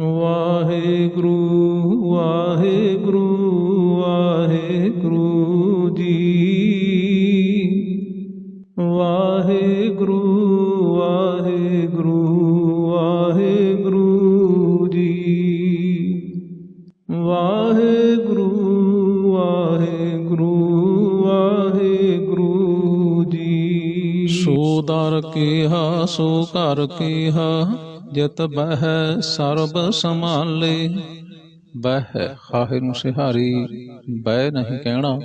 ਵਾਹਿਗੁਰੂ ਵਾਹਿਗੁਰੂ ਵਾਹਿਗੁਰੂ ਜੀ। ਵਾਹਿਗੁਰੂ ਵਾਹਿਗੁਰੂ ਵਾਹਿਗੁਰੂ ਜੀ। ਵਾਹਿਗੁਰੂ ਵਾਹਿਗੁਰੂ ਵਾਹਿਗੁਰੂ ਜੀ। ਸੋ ਦਰ ਕੀਹਾ, ਸੋ ਘਰ ਕੀਹਾ। ਜਿਤ ਬਹਿ ਸਰਬ ਸੰਭਾਲੇ, ਬਹਿ ਹਾਹੇ ਨੂੰ ਸਿਹਾਰੀ, ਬਹਿ ਨਹੀਂ ਕਹਿਣਾ।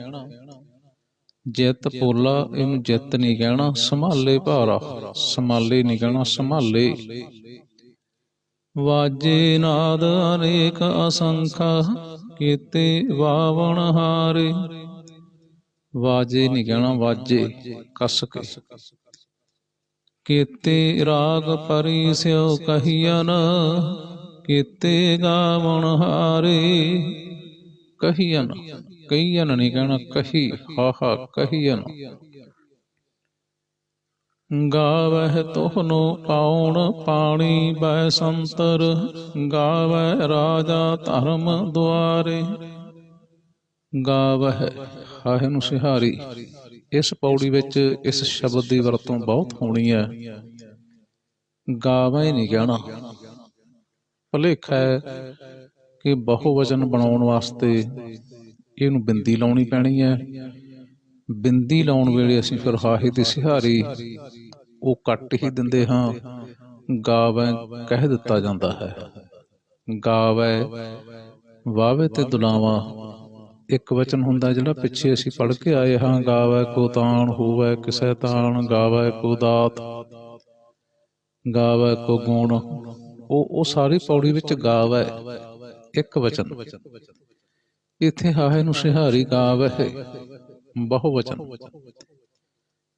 ਜਿਤ ਪੋਲਾ ਇਹਨੂੰ ਜਿਤ ਨਹੀਂ ਕਹਿਣਾ। ਸੰਭਾਲੇ ਭਾਰਾ, ਸੰਭਾਲੇ ਨਹੀਂ ਕਹਿਣਾ, ਸੰਭਾਲੇ। ਵਾਜੇ ਨਾਦ ਅਨੇਕ ਅਸੰਖਾ, ਕੀਤੇ ਵਾਵਣ ਹਾਰੇ। ਵਾਜੇ ਨਹੀਂ ਕਹਿਣਾ, ਵਾਜੇ ਕਸ ਕੇ। ਕੀਤੇ ਰਾਗ ਪਰੀ ਸਿਉ ਕਹੀਨ ਕੀਤੇ ਗਾਵਣ ਹਾਰੇ ਕਹੀਨ ਕਹੀਨ ਨਹੀਂ ਕਹਿਣਾ, ਕਹੀ, ਹਾ ਹਾ ਕਹੀਨ ਗਾਵਹਿ ਤੋਹਨੋ ਪਾਉਣ ਪਾਣੀ ਬੈ ਸੰਤਰ, ਗਾਵਹਿ ਰਾਜਾ ਧਰਮ ਦੁਆਰੇ। ਗਾਵਹਿ, ਹਾਹੇ ਨੂੰ ਸਿਹਾਰੀ। ਇਸ ਪੌੜੀ ਵਿੱਚ ਇਸ ਸ਼ਬਦ ਦੀ ਵਰਤੋਂ ਬਹੁਤ ਹੋਣੀ ਹੈ। ਗਾਵਹਿ ਨਹੀਂ ਕਹਿਣਾ। ਭੁਲੇਖਾ ਹੈ ਕਿ ਬਹੁਵਚਨ ਬਣਾਉਣ ਵਾਸਤੇ ਇਹਨੂੰ ਬਿੰਦੀ ਲਾਉਣੀ ਪੈਣੀ ਹੈ। ਬਿੰਦੀ ਲਾਉਣ ਵੇਲੇ ਅਸੀਂ ਫਿਰ ਹਾਹੇ ਦੀ ਸਿਹਾਰੀ ਉਹ ਕੱਟ ਹੀ ਦਿੰਦੇ ਹਾਂ। ਗਾਵੈ ਕਹਿ ਦਿੱਤਾ ਜਾਂਦਾ ਹੈ। ਗਾਵੈ ਵਾਵੇ ਤੇ ਦੁਲਾਵਾ। ਇੱਕ ਵਚਨ ਹੁੰਦਾ ਜਿਹੜਾ ਪਿੱਛੇ ਅਸੀਂ ਪੜ੍ਹ ਕੇ ਆਏ ਹਾਂ, ਗਾਵੈ ਕੋ ਤਾਣ, ਹੋਵੈ ਕਿਸੈ ਤਾਣ, ਗਾਵੈ ਕੋ ਦਾਤ, ਗਾਵੈ ਕੋ ਗੁਣ। ਉਹ ਉਹ ਸਾਰੀ ਪੌੜੀ ਵਿੱਚ ਗਾਵੈ, ਇੱਕ ਵਚਨ। ਇੱਥੇ ਹਾਹੇ ਨੂੰ ਸਿਹਾਰੀ ਗਾਵੈ ਬਹੁ ਵਚਨ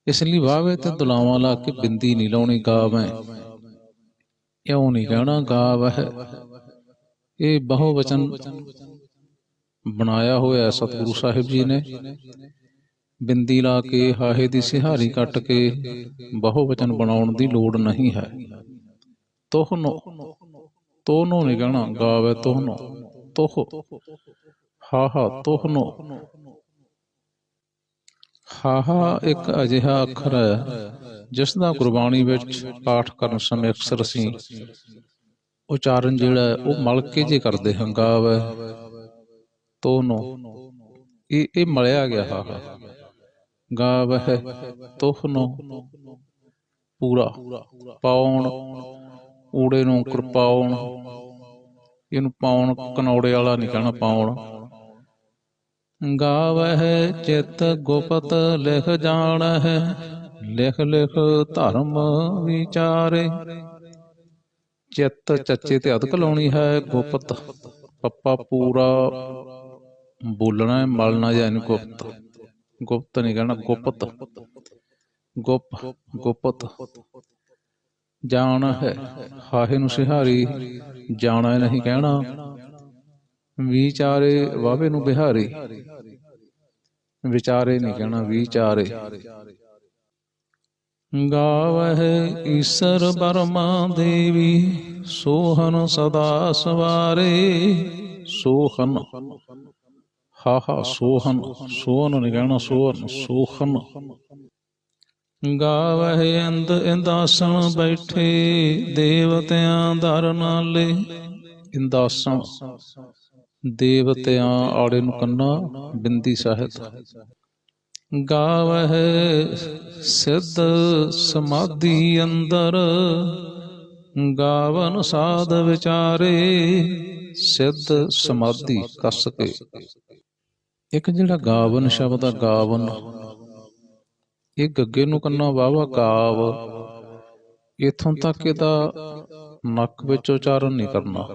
ਇਸ ਲਈ ਵਾਵੇ ਤੇ ਦੁਲਾਵਾਂ ਲਾ ਕੇ ਬਿੰਦੀ ਨਹੀਂ ਲਾਉਣੀ, ਗਾਵੈ। ਇਉਂ ਨਹੀਂ ਕਹਿਣਾ ਗਾਵਹਿ। ਇਹ ਬਹੁ ਵਚਨ ਬਣਾਇਆ ਹੋਇਆ ਸਤਿਗੁਰੂ ਸਾਹਿਬ ਜੀ ਨੇ। ਬਿੰਦੀ ਲਾ ਕੇ, ਹਾਹੇ ਦੀ ਸਿਹਾਰੀ ਕੱਟ ਕੇ ਬਹੁ ਵਚਨ ਬਣਾਉਣ ਦੀ ਲੋੜ ਨਹੀਂ ਹੈ। ਤੋਹਨੋ ਤੋਹਨੋ ਨਹੀਂ ਕਹਿਣਾ ਗਾਵੇ ਤੋਹਨੋ, ਤੋਹ। ਹਾ ਹਾ ਤੋਹਨੋ। ਹਾਹਾ, ਇੱਕ ਅਜਿਹਾ ਅੱਖਰ ਹੈ, ਜਿਸ ਦਾ ਗੁਰਬਾਣੀ ਵਿੱਚ ਪਾਠ ਕਰਨ ਸਮੇਂ ਅਕਸਰ ਅਸੀਂ ਉਚਾਰਨ ਜਿਹੜਾ ਹੈ, ਉਹ ਮਲ ਕੇ ਜੇ ਕਰਦੇ ਹਾਂ, ਗਾਵੇ। ਤੋਨੋ। ਇਹ ਇਹ ਮਲਿਆ ਗਿਆ ਹਾਹਾ ਗਾਵਹਿ ਤੋਹਨੋ। ਪੂਰਾ। ਪਾਉਣ। ਊੜੇ ਨੂੰ ਕਿਰਪਾਉਣ ਇਹਨੂੰ ਪਾਉਣ ਕਨੌੜੇ ਵਾਲਾ ਨਹੀਂ ਕਹਿਣਾ ਪਾਉਣ। ਗਾਵਹਿ ਚਿਤ ਗੁਪਤ ਲਿਖ ਜਾਣ ਹੈ ਲਿਖ ਲਿਖ ਧਰਮ ਵਿਚਾਰੇ। ਚਿੱਤ ਚੱਚੇ ਤੇ ਅਧਕ ਲਾਉਣੀ ਹੈ ਗੁਪਤ। ਪੱਪਾ ਪੂਰਾ ਬੋਲਣਾ ਹੈ ਮਲਣਾ ਜਾਂ ਇਹਨੂੰ ਗੁਪਤ। ਗੁਪਤ ਨਹੀਂ ਕਹਿਣਾ, ਗੁਪਤ। ਗੁਪ, ਗੁਪਤ। ਜਾਣ ਹੈ, ਹਾਹੇ ਨੂੰ ਸਿਹਾਰੀ। ਜਾਣਾ ਨਹੀਂ ਕਹਿਣਾ। ਵਿਚਾਰੇ ਵਾਵੇ ਨੂੰ ਬਿਹਾਰੀ। ਵਿਚਾਰੇ ਨਹੀਂ ਕਹਿਣਾ, ਵਿਚਾਰੇ। ਗਾਵਹਿ ਈਸਰ ਬਰਮਾ ਦੇਵੀ ਸੋਹਨ ਸਦਾ ਸਵਾਰੇ। ਸੋਹਨ ਹਾਹਾ ਸੋਹਨ ਸੋਹਨ ਨਹੀਂ ਕਹਿਣਾ ਸੋਹਨ ਸੋਹਨ ਗਾਵਹਿ ਇੰਦ ਇੰਦਾਸਣ ਬੈਠੇ ਦੇਵਤਿਆਂ ਦਰ ਨਾਲੇ ਇੰਦਾਸਣ ਦੇਵਤਿਆਂ ਆੜੇ ਨੂੰ ਕੰਨਾ ਬਿੰਦੀ ਸਾਹਿਤ ਗਾਵਹਿ ਸਿੱਧ ਸਮਾਧੀ ਅੰਦਰ ਗਾਵਨ ਸਾਧ ਵਿਚਾਰੇ ਸਿੱਧ ਸਮਾਧੀ ਕਸ ਕੇ ਇੱਕ ਜਿਹੜਾ ਗਾਵਨ ਸ਼ਬਦ ਆ ਗਾਵਨ ਇਹ ਗੱਗੇ ਨੂੰ ਕੰਨਾ ਵਾਵਾ ਗਾਵ। ਇਥੋਂ ਤੱਕ ਇਹਦਾ ਨੱਕ ਵਿੱਚ ਉਚਾਰਨ ਨਹੀਂ ਕਰਨਾ।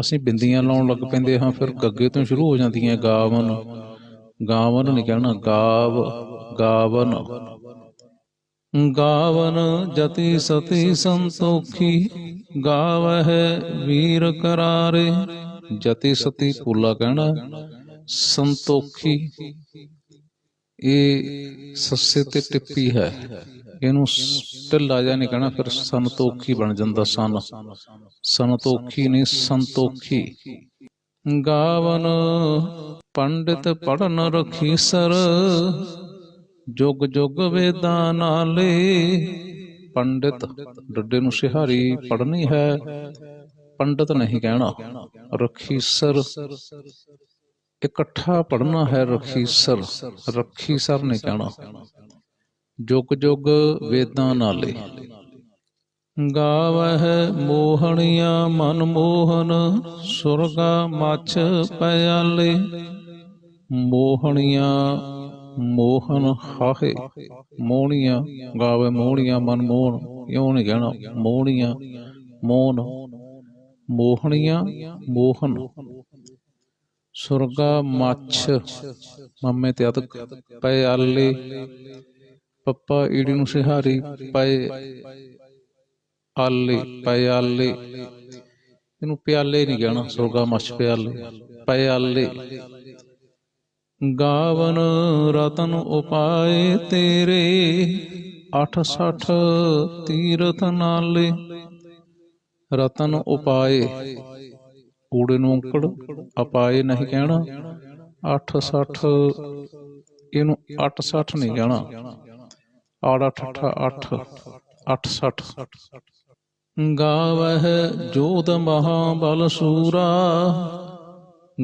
ਅਸੀਂ ਬਿੰਦੀਆਂ ਲਾਉਣ ਲੱਗ ਪੈਂਦੇ ਹਾਂ, ਫਿਰ ਗੱਗੇ ਤੋਂ ਸ਼ੁਰੂ ਹੋ ਜਾਂਦੀਆਂ ਗਾਵਨ। ਗਾਵਨ ਨਹੀਂ ਕਹਿਣਾ, ਗਾਵ, ਗਾਵਨ। ਗਾਵਨ ਜਤੀ ਸਤੀ ਸੰਤੋਖੀ, ਗਾਵਹਿ ਵੀਰ ਕਰਾਰੇ। ਜਤੀ ਸਤੀ ਪੂਲਾ ਕਹਿਣਾ ਸੰਤੋਖੀ, ਇਹ ਸੱਸੇ ਤੇ ਟਿੱਪੀ ਹੈ। ਇਹਨੂੰ ਢਿੱਲਾ ਜਿਹਾ ਨਹੀਂ ਕਹਿਣਾ, ਫਿਰ ਸੰਤੋਖੀ ਬਣ ਜਾਂਦਾ ਸਨ। ਸੰਤੋਖੀ ਨਹੀਂ, ਸੰਤੋਖੀ। ਗਾਵਨ ਪੰਡਿਤ ਪੜਨ ਰਖੀਸਰ ਜੁਗ ਜੁਗ ਵੇਦਾਂ ਨਾਲੇ ਪੰਡਿਤ ਡੱਡੇ ਨੂੰ ਸਿਹਾਰੀ ਪੜਨੀ ਹੈ, ਪੰਡਤ ਨਹੀਂ ਕਹਿਣਾ ਰਖੀਸਰ ਇਕੱਠਾ ਪੜਨਾ ਹੈ ਰਖੀਸਰ ਰਖੀਸਰ। ਨਹੀਂ ਕਹਿਣਾ। ਜੁਗ ਜੁਗ ਵੇਦਾਂ ਨਾਲੇ। ਗਾਵਹਿ ਮੋਹਣੀਆਂ ਮਨ ਮੋਹਨ ਸੁਰਗਾ ਮਛ ਪਿਆਲੇ। ਮੋਹਣੀਆਂ ਮੋਹਨ ਹਾਹੇ ਮੋਹਣੀਆਂ ਗਾਵੇ ਮੋਹਣੀਆਂ ਮਨ ਮੋਹਨ ਇਉਂ ਨਹੀਂ ਕਹਿਣਾ। ਮੋਹਣੀਆਂ ਮੋਹਨ ਮੋਹਣੀਆਂ ਮੋਹਨ। ਸੁਰਗਾ ਮੱਛ ਮੰਮੇ ਤੇ ਅਤਕ ਪਿਆਲੇ ਪੱਪਾ ਈੜੀ ਨੂੰ ਸਿਹਾਰੀ ਪਏ ਆਲੇ ਪਿਆਲੇ ਇਹਨੂੰ ਪਿਆਲੇ ਨਹੀਂ ਕਹਿਣਾ, ਸੁਰਗਾ ਮੱਛ ਪਿਆਲੇ, ਪਏ ਆਲੇ। ਗਾਵਨ ਰਤਨ ਉਪਾਏ ਤੇਰੇ 860 ਤੀਰਥ ਨਾਲੇ। ਰਤਨ ਉਪਾਏ ਊੜੇ ਨੂੰ ਔਂਕੜ ਅਪਾਏ ਨਹੀਂ ਕਹਿਣਾ। 860 ਇਹਨੂੰ 860 ਨਹੀਂ ਕਹਿਣਾ। ਆੜਾ ਠੱਠਾ 8 860 ਗਾਵਹਿ ਜੋਤ ਮਹਾਬਲ ਸੂਰਾ,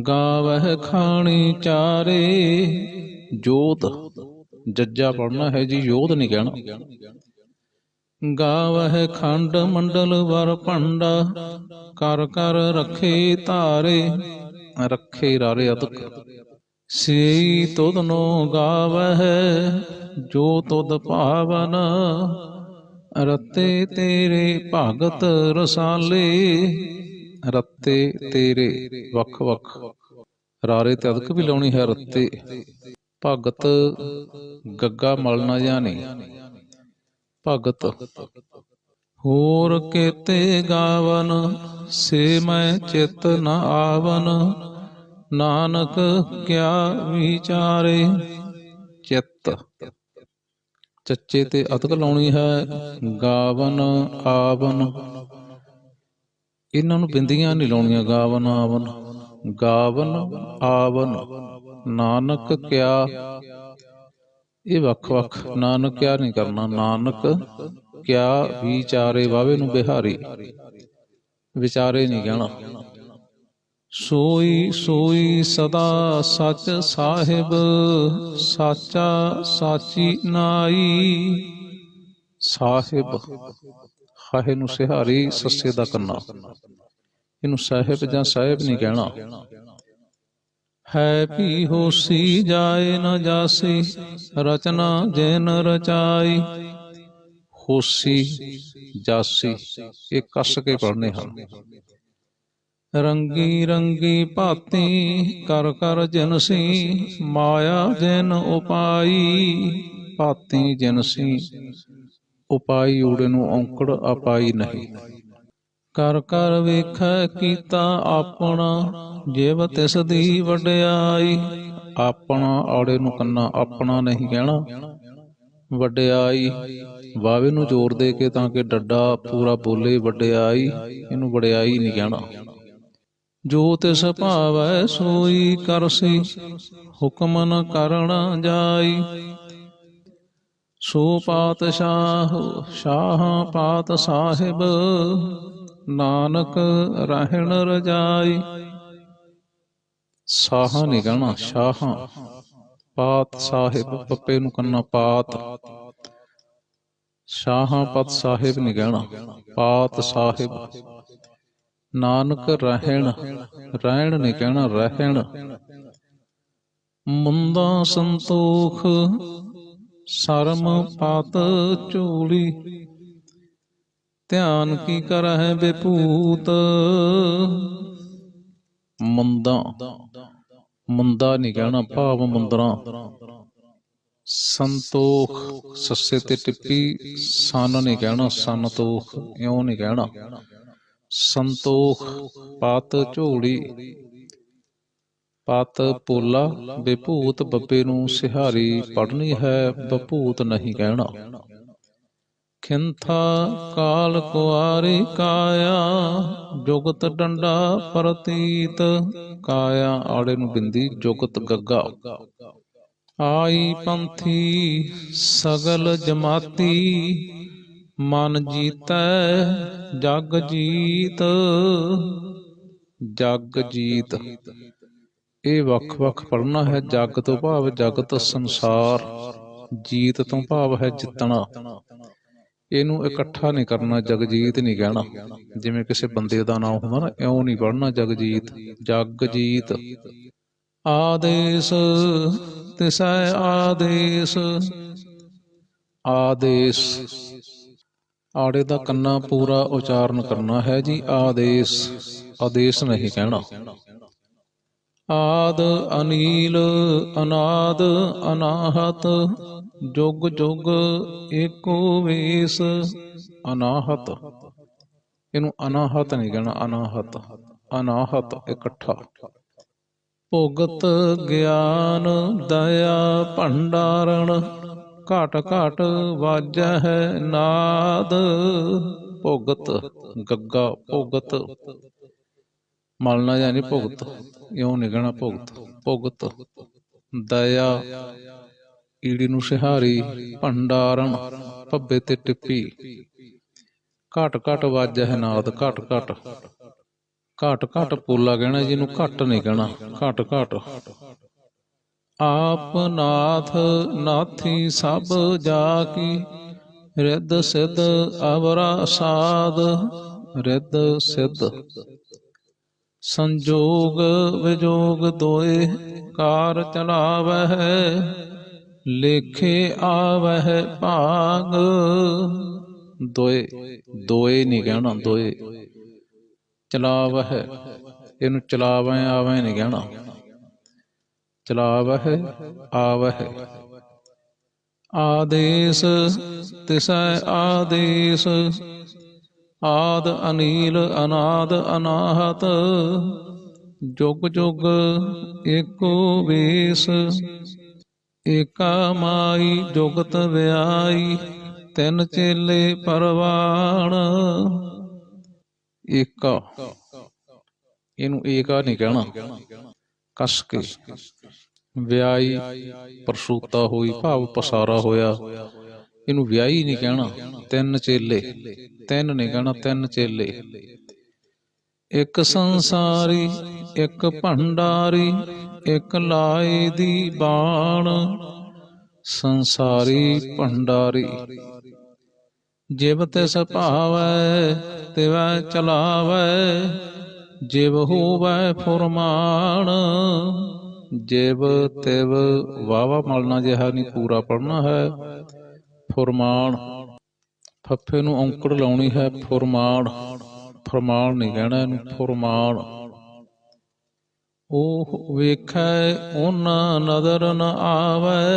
ਗਾਵਹਿ ਖਾਣੀ ਚਾਰੇ। ਜੋਤ, ਜੱਜਾ ਪੜਨਾ ਹੈ ਜੀ ਯੋਧ ਨਹੀਂ ਕਹਿਣਾ। ਗਾਵਹਿ ਖੰਡ ਮੰਡਲ ਵਰ ਭੰਡਾ, ਕਰ ਕਰ ਰੱਖੇ ਧਾਰੇ, ਰੱਖੇ ਰਾਰੇ ਅਤਕ ਸਈ ਤੁਧ ਗਾਵਹਿ, ਜੋ ਤੁਧ ਭਾਵਨ, ਰਤੇ ਤੇਰੇ ਭਗਤ ਰਸਾਲੇ, ਰੱਤੇ ਤੇਰੇ ਵੱਖ ਵੱਖ। ਰਾਰੇ ਤੇ ਅਦਕ ਵੀ ਲਾਉਣੀ ਹੈ ਰੱਤੇ। ਭਗਤ ਗੱਗਾ ਮਲਣਾ ਜਾਣੀ ਭਗਤ। ਹੋਰ ਕੇਤੇ ਗਾਵਨ ਸੇ ਮੈਂ ਚਿਤ ਨ ਆਵਨ। ਨਾਨਕ ਕਿਆ ਵਿਚਾਰੇ ਚਿੱਤ। ਚੱਚੇ ਤੇ ਅਤਕ ਲਾਉਣੀ ਹੈ ਗਾਵਨ ਆਵਨ। ਇਹਨਾਂ ਨੂੰ ਬਿੰਦੀਆਂ ਨਹੀਂ ਲਾਉਣੀਆਂ ਗਾਵਨ ਆਵਨ। ਗਾਵਨ ਆਵਨ। ਨਾਨਕ ਕਿਆ ਇਹ ਵੱਖ ਵੱਖ, ਨਾਨਕ ਕਿਆ ਨਹੀਂ ਕਰਨਾ, ਨਾਨਕ ਕਿਆ ਵਿਚਾਰੇ ਵਾਵੇ ਨੂੰ ਬਿਹਾਰੀ, ਵਿਚਾਰੇ ਨਹੀਂ ਕਹਿਣਾ ਸੋਈ ਸੋਈ ਸਦਾ ਸੱਚ ਸਾਹਿਬ, ਸਾਚਾ ਸਾਚੀ ਨਾਈ, ਸਾਹਿਬ ਹਾਹੇ ਨੂੰ ਸਿਹਾਰੀ, ਸੱਸੇ ਦਾ ਕੰਨਾ। ਇਹਨੂੰ ਸਾਹਿਬ ਜਾਂ ਸਾਹਿਬ ਨਹੀਂ ਕਹਿਣਾ ਹੈ ਵੀ ਹੋਸੀ ਜਾਏ ਨ ਜਾਸੀ, ਰਚਨਾ ਜੈਨ ਰਚਾਈ। ਹੋਸੀ ਜਾਸੀ, ਇਹ ਕੱਸ ਕੇ ਪੜਨੇ ਹਨ। ਰੰਗੀ ਰੰਗੀ ਭਾਤੀ, ਕਰ ਕਰ ਜਨਸੀ, ਮਾਇਆ ਜਨ ਉਪਾਈ। ਭਾਤੀ ਜਨਸੀ, ਉਪਾਈ ਊੜੇ ਨੂੰ ਔਂਕੜ ਅਪਾਈ ਨਹੀਂ। ਕਰ ਕਰ ਵੇਖੈ ਕੀਤਾ ਆਪਣਾ ਜਿਵ ਤਿਸ ਦੀ ਵਡਿਆਈ। ਆਪਣਾ ਔੜੇ ਨੂੰ ਕੰਨਾ ਆਪਣਾ ਨਹੀਂ ਕਹਿਣਾ। ਵਡਿਆਈ, ਵਾਵੇ ਨੂੰ ਜ਼ੋਰ ਦੇ ਕੇ ਤਾਂ ਕਿ ਡੱਡਾ ਪੂਰਾ ਬੋਲੇ ਵਡਿਆਈ, ਇਹਨੂੰ ਵਡਿਆਈ ਨਹੀਂ ਕਹਿਣਾ। ਜੋ ਤਿਸ ਭਾਵੈ ਸੋਈ ਕਰਸੀ ਹੁਕਮ ਨ ਕਰਣਾ ਜਾਈ। ਸੋ ਪਾਤਸ਼ਾਹ, ਸ਼ਾਹ ਪਾਤ ਸਾਹਿਬ ਨਾਨਕ ਰਹਿਣ ਰਜਾਈ। ਸਾਹਾਂ ਨਹੀਂ ਕਹਿਣਾ ਸ਼ਾਹਾਂ। ਪਾਤ ਸਾਹਿਬ ਪੱਪੇ ਨੂੰ ਕੰਨਾ ਪਾਤ। ਸ਼ਾਹਾਂ ਪਤ ਸਾਹਿਬ ਨਹੀਂ ਕਹਿਣਾ ਪਾਤ ਸਾਹਿਬ। ਨਾਨਕ ਰਹਿਣ ਰਹਿਣ ਨਹੀਂ ਕਹਿਣਾ, ਰਹਿਣ। ਮੁੰਦਾ ਸੰਤੋਖ, ਸਰਮ ਪਤ ਝੂਲੀ। ਧਿਆਨ ਕੀ ਕਰਹਿ ਬਿਪੂਤ ਮੁੰਦਾ। ਮੁੰਦਾ ਨਹੀਂ ਕਹਿਣਾ, ਭਾਵ ਮੁੰਦਰਾ। ਸੰਤੋਖ, ਸੱਸੇ ਤੇ ਟਿੱਪੀ, ਸਨ ਨਹੀਂ ਕਹਿਣਾ, ਸੰਤੋਖ, ਇਉਂ ਨਹੀਂ ਕਹਿਣਾ। ਸੰਤੋਖ, ਪਤ ਝੋਲੀ। ਪਤ ਪੋਲਾ ਬੇਭੂਤ ਬੱਬੇ ਨੂੰ ਸਿਹਾਰੀ ਪੜਨੀ ਹੈ ਬਭੂਤ ਨਹੀਂ ਕਹਿਣਾ। ਖਿੰਥਾ ਕਾਲ ਕੁਆਰੀ ਕਾਇਆ, ਜੁਗਤ ਡੰਡਾ ਪ੍ਰਤੀਤ ਕਾਇਆ। ਆੜੇ ਨੂੰ ਬਿੰਦੀ, ਜੁਗਤ ਗੱਗਾ। ਆਈ ਪੰਥੀ, ਸਗਲ ਜਮਾਤੀ, ਮਨ ਜੀਤੈ, ਜਗ ਜੀਤ ਜਗ ਜੀਤ। ਇਹ ਵੱਖ-ਵੱਖ ਪੜਨਾ ਹੈ, ਜਗ ਤੋਂ ਭਾਵ ਜਗਤ ਸੰਸਾਰ, ਜੀਤ ਤੋਂ ਭਾਵ ਹੈ ਜਿੱਤਣਾ। ਇਹਨੂੰ ਇਕੱਠਾ ਨਹੀਂ ਕਰਨਾ, ਜਗਜੀਤ ਨਹੀਂ ਕਹਿਣਾ। ਜਿਵੇਂ ਕਿਸੇ ਬੰਦੇ ਦਾ ਨਾਮ ਹੁੰਦਾ ਨਾ, ਇਉਂ ਨਹੀਂ ਪੜਨਾ ਜਗਜੀਤ ਜਗਜੀਤ। ਆਦੇਸ਼, ਤਿਸੈ ਆਦੇਸ਼। ਆਦੇਸ਼। ਆੜੇ ਦਾ ਕੰਨਾ ਪੂਰਾ ਉਚਾਰਨ ਕਰਨਾ ਹੈ ਜੀ, ਆਦੇਸ਼। ਆਦੇਸ਼ ਨਹੀਂ ਕਹਿਣਾ। ਆਦ, ਅਨੀਲ, ਅਨਾਦ, ਅਨਾਹਤ। ਜੁਗ ਜੁਗ ਏਕੋ ਵੇਸ ਅਨਾਹਤ। ਇਹਨੂੰ ਅਨਾਹਤ ਨਹੀਂ ਕਹਿਣਾ, ਅਨਾਹਤ। ਅਨਾਹਤ, ਇਕੱਠਾ। ਭੁਗਤ ਗਿਆਨ ਦਇਆ ਭੰਡਾਰਣ, ਘਟ ਘਟ ਵਾਜੈ ਹੈ ਨਾਦ। ਭੁਗਤ ਗੱਗਾ, ਭੁਗਤ। ਮਲਣਾ ਯਾਨੀ ਭੁਗਤ, ਇਉਂ ਨਹੀਂ ਕਹਿਣਾ ਭੁਗਤ। ਭੁਗਤ ਦਇਆ ਕੀੜੀ ਨੂੰ ਸਿਹਾਰੀ, ਭੰਡਾਰਨ, ਭੱਬੇ ਤੇ ਟਿੱਪੀ। ਘਟ ਘਟ ਵਾਜੈ ਹੈ ਨਾਦ, ਘਟ ਘਟ। ਘਟ ਘਟ ਪੋਲਾ ਕਹਿਣਾ ਜਿਹਨੂੰ ਘਟ ਨਹੀਂ ਕਹਿਣਾ ਘਟ ਘਟ। ਆਪ ਨਾਥ ਨਾਥੀ ਸਭ ਜਾ ਕੀ, ਰਿੱਧ ਸਿੱਧ ਅਵਰਾ ਸਾਧ, ਰਿੱਧ ਸਿੱਧ। ਸੰਜੋਗ ਵਿਜੋਗ ਦੋਏ ਕਾਰ ਚਲਾਵਹਿ ਲੇਖੇ ਆਵਹਿ ਭਾਗ। ਦੋਏ ਦੋਏ ਨਹੀਂ ਕਹਿਣਾ, ਦੋਏ। ਚਲਾਵਹਿ, ਇਹਨੂੰ ਚਲਾਵੈ ਆਵੈ ਨਹੀਂ ਕਹਿਣਾ। ਚਲਾਵਹਿ, ਆਵਹਿ। ਆਦੇਸ਼, ਤਿਸੈ ਆਦੇਸ਼। ਆਦ ਅਨੀਲ, ਅਨਾਦ ਅਨਾਹਤ। ਜੁਗ ਜੁਗ ਏਕੋ ਵੇਸ ਏਕਾ ਮਾਈ ਜੁਗਤ ਵਿਆਈ, ਤਿੰਨ ਚੇਲੇ ਪਰਵਾਣ। ਏਕਾ। ਇਹਨੂੰ ਏਕਾ ਨਹੀਂ ਕਹਿਣਾ। ਕਸ ਕੇ। ਵਿਆਈ ਪ੍ਰਸੂਤਾ ਹੋਈ, ਭਾਵ ਪਸਾਰਾ ਹੋਇਆ। ਇਹਨੂੰ ਵਿਆਹੀ ਨਹੀਂ ਕਹਿਣਾ। ਤਿੰਨ ਚੇਲੇ। ਤਿੰਨ ਨਹੀਂ ਕਹਿਣਾ, ਤਿੰਨ ਚੇਲੇ। ਇੱਕ ਸੰਸਾਰੀ, ਇੱਕ ਭੰਡਾਰੀ, ਇੱਕ ਲਾਏ ਦੀ ਬਾਣ, ਸੰਸਾਰੀ ਭੰਡਾਰੀ। ਜਿਵ ਤਿਸ ਭਾਵੈ, ਤਿਵੈ ਚਲਾਵੈ, ਜਿਵ ਹੋਵੈ ਫੁਰਮਾਨ, ਜਿਵ ਤਿਵ ਵਾਵਾ ਮਲਣਾ ਜਿਹਾ ਨਹੀਂ ਪੂਰਾ ਪੜਨਾ ਹੈ, ਫੁਰਮਾਨ। ਫੱਫੇ ਨੂੰ ਔਂਕੜ ਲਾਉਣੀ ਹੈ ਫੁਰਮਾਨ। ਫਰਮਾਨ ਨਹੀਂ ਕਹਿਣਾ, ਇਹਨੂੰ ਫੁਰਮਾਨ। ਉਹ ਵੇਖੈ, ਉਹਨਾਂ ਨਦਰ ਨ ਆਵੈ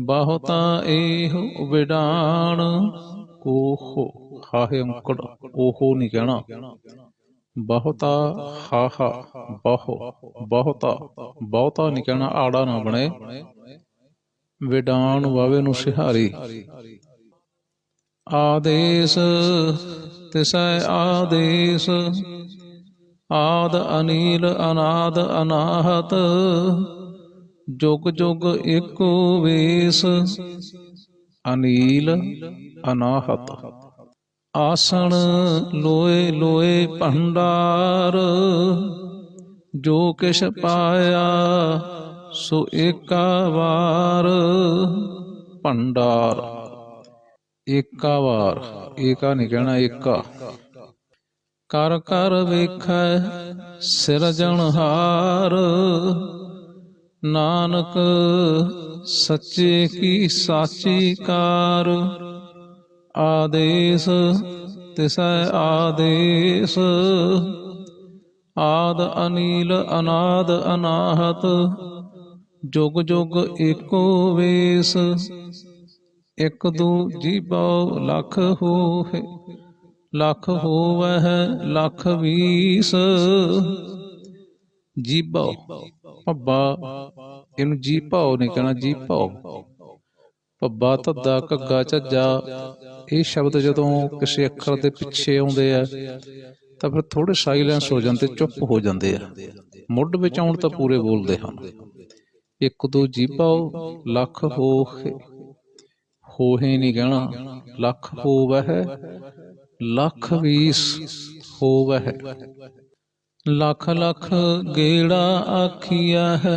ਬਹੁਤਾ ਇਹ ਵਿਡਾਣ। ਕੋਹ ਹਾਹੇ ਔਂਕੜ ਉਹ ਨਹੀਂ ਕਹਿਣਾ। ਬਹੁਤਾ ਹਾਹਾ, ਬਹੁ ਬਹੁਤਾ ਬਹੁਤਾ ਨਹੀਂ ਕਹਿਣਾ, ਆੜਾ ਨਾ ਬਣੇ। ਵਿਡਾਣ ਵਾਵੇ ਨੂੰ ਸਿਹਾਰੀ। ਆਦੇਸ਼ ਤਿਸੈ ਆਦੇਸ਼, ਆਦ ਅਨੀਲ, ਅਨਾਦ ਅਨਾਹਤ, ਜੁਗ ਜੁਗ ਏਕੋ ਵੇਸ, ਅਨੀਲ ਅਨਾਹਤ। ਆਸਣ ਲੋਏ ਲੋਏ ਭੰਡਾਰ, ਜੋ ਕਿਛ ਪਾਇਆ ਸੋ ਏਕਾ ਵਾਰ, ਭੰਡਾਰ। ਏਕਾ ਵਾਰ, ਏਕਾ ਨਹੀਂ ਕਹਿਣਾ ਏਕਾ। ਕਰ ਕਰ ਵੇਖੈ ਸਿਰਜਣਹਾਰ ਨਾਨਕ ਸੱਚੇ ਕੀ ਸਾਚੀ ਕਾਰ। ਆਦੇਸ਼ ਤਿਸੈ ਆਦੇਸ਼। ਆਦ ਅਨੀਲ, ਅਨਾਦ ਅਨਾਹਤ। ਜੁਗ ਜੁਗ ਏਕੋ ਵੇਸ। ਇਕ ਦੂ ਜੀਵੋ ਲੱਖ ਹੋਏ ਲੱਖ ਹੋਵਹਿ, ਲੱਖ ਵੀਸ। ਜੀਭਾ ਭੱਬਾ, ਇਹਨੂੰ ਜੀਭਾਓ ਨਹੀਂ ਕਹਿਣਾ ਜੀਭਾਓ ਭੱਬਾ ਧੱਦਾ ਘੱਗਾ ਝੱਜਾ ਇਹ ਸ਼ਬਦ ਜਦੋਂ ਕਿਸੇ ਅੱਖਰ ਦੇ ਪਿੱਛੇ ਆਉਂਦੇ ਆ, ਤਾਂ ਫਿਰ ਥੋੜੇ ਸਾਇਲੈਂਸ ਹੋ ਜਾਂਦੇ, ਚੁੱਪ ਹੋ ਜਾਂਦੇ ਆ। ਮੁੱਢ ਵਿੱਚ ਆਉਣ ਤਾਂ ਪੂਰੇ ਬੋਲਦੇ ਹਨ। ਇੱਕ ਦੋ ਜੀਭਾਓ ਲੱਖ ਹੋਹੇ ਹੋਹੇ ਨਹੀਂ ਕਹਿਣਾ ਲੱਖ ਹੋਵਹਿ, ਲੱਖ ਵੀਸ ਹੋਵਹਿ। ਲੱਖ ਲੱਖ ਗੇੜਾ ਆਖੀਆ ਹੈ,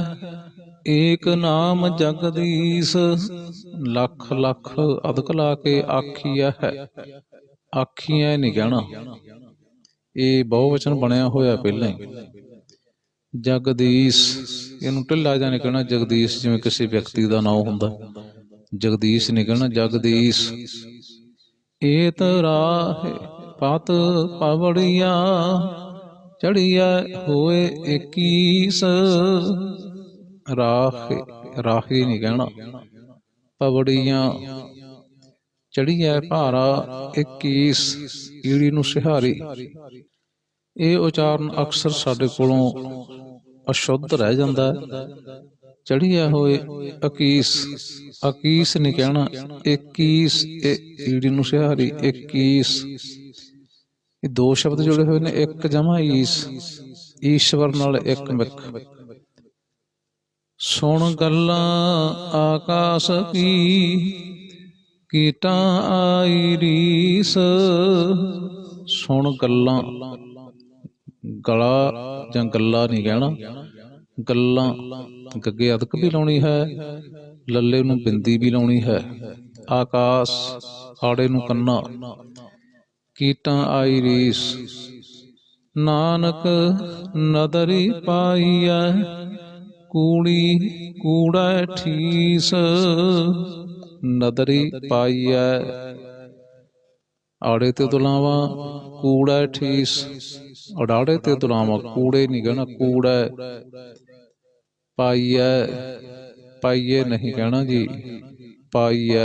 ਏਕ ਨਾਮ ਜਗਦੀਸ਼ ਲੱਖ ਲੱਖ ਅਦਕ ਲਾ ਕੇ ਆਖੀਆ ਹੈ ਆਖੀਆਂ ਨਹੀਂ ਕਹਿਣਾ ਇਹ ਬਹੁਵਚਨ ਬਣਿਆ ਹੋਇਆ ਪਹਿਲਾਂ ਹੀ। ਜਗਦੀਸ਼ ਇਹਨੂੰ ਢਿੱਲਾ ਜਾਂ ਨਹੀਂ ਕਹਿਣਾ ਜਗਦੀਸ਼, ਜਿਵੇਂ ਕਿਸੇ ਵਿਅਕਤੀ ਦਾ ਨਾਮ ਹੁੰਦਾ। ਜਗਦੀਸ਼ ਨਹੀਂ ਕਹਿਣਾ ਜਗਦੀਸ਼ ਏਤ ਰਾਹ ਪਤ ਪਵੜੀਆ ਚੜੀਆ ਹੋਏ 21 ਰਾਹ ਰਾਹੀ ਨਹੀਂ ਕਹਿਣਾ। ਪਵੜੀਆਂ ਚੜੀਆ ਭਾਰਾ 21 ਈੜੀ ਨੂੰ ਸਿਹਾਰੀ। ਇਹ ਉਚਾਰਨ ਅਕਸਰ ਸਾਡੇ ਕੋਲੋਂ ਅਸ਼ੁੱਧ ਰਹਿ ਜਾਂਦਾ ਹੈ। ਚੜੀਆ ਹੋਏ 21 21 ਨਹੀਂ ਕਹਿਣਾ 21 ਇਹ ਈੜੀ ਨੂੰ ਸਿਹਾਰੀ 21 ਇਹ ਦੋ ਸ਼ਬਦ ਜੁੜੇ ਹੋਏ ਨੇ, ਇੱਕ ਜਮਾ ਈਸ, ਈਸ਼ਵਰ ਨਾਲ ਇੱਕ ਮਿਕ ਸੁਣ ਗੱਲਾਂ ਆਕਾਸ਼ ਕੀ, ਕੀਟਾਂ ਆਈ ਰੀਸ। ਸੁਣ ਗੱਲਾਂ, ਗਲਾ ਜਾਂ ਗੱਲਾ ਨਹੀਂ ਕਹਿਣਾ। ਗੱਲਾਂ ਗੱਗੇ ਅਦਕ ਵੀ ਲਾਉਣੀ ਹੈ, ਲੱਲੇ ਨੂੰ ਬਿੰਦੀ ਵੀ ਲਾਉਣੀ ਹੈ, ਆਕਾਸ਼ ਆੜੇ ਨੂੰ ਕੰਨਾ, ਕੀਟਾਂ ਆਈ ਰੀਸ। ਨਾਨਕ ਨਦਰੀ ਪਾਈਐ ਕੂੜੀ ਕੂੜਾ ਠੀਸ। ਨਦਰੀ ਪਾਈਐ, ਆੜੇ ਤੇ ਤੁਲਾਵਾ ਕੂੜਾ ਠੀਸ। ਅਡਾੜੇ ਤੇ ਤੁਲਾਵਾ ਕੂੜੇ ਨਹੀਂ ਕਹਿਣਾ ਕੂੜਾ। ਪਾਈਐ ਪਾਈਏ ਨਹੀਂ ਕਹਿਣਾ ਜੀ ਪਾਈਐ